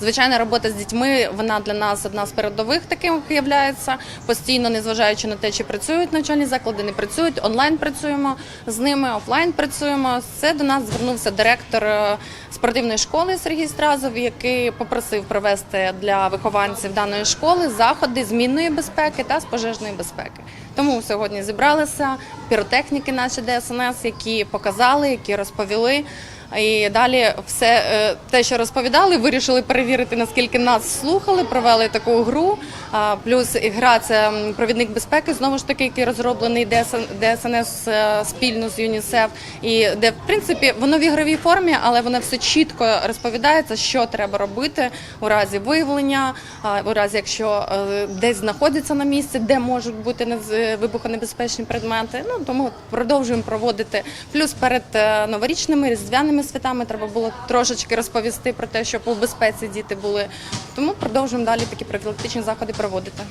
Звичайна робота з дітьми вона для нас одна з передових таким являється постійно, незважаючи на те, чи працюють навчальні заклади, не працюють. Онлайн працюємо з ними, офлайн працюємо. Це до нас звернувся директор е, спортивної школи Сергій Стразов, який попросив провести для вихованців даної школи заходи змінної безпеки та з пожежної безпеки. Тому сьогодні зібралися піротехніки наші ДСНС, які показали, які розповіли. І далі все е, те, що розповідали, вирішили перевірити, наскільки нас слухали, провели таку гру. Плюс гра це провідник безпеки, знову ж таки, який розроблений ДСН ДСНС е, спільно з ЮНІСЕФ. І де, в принципі, воно в ігровій формі, але воно все чітко розповідається, що треба робити у разі виявлення, у разі, якщо е, десь знаходиться на місці, де можуть бути вибухонебезпечні предмети. Ну тому продовжуємо проводити. Плюс перед новорічними різдвяними святами треба було трошечки розповісти про те, щоб у безпеці діти були. Тому продовжуємо далі такі профілактичні заходи проводити.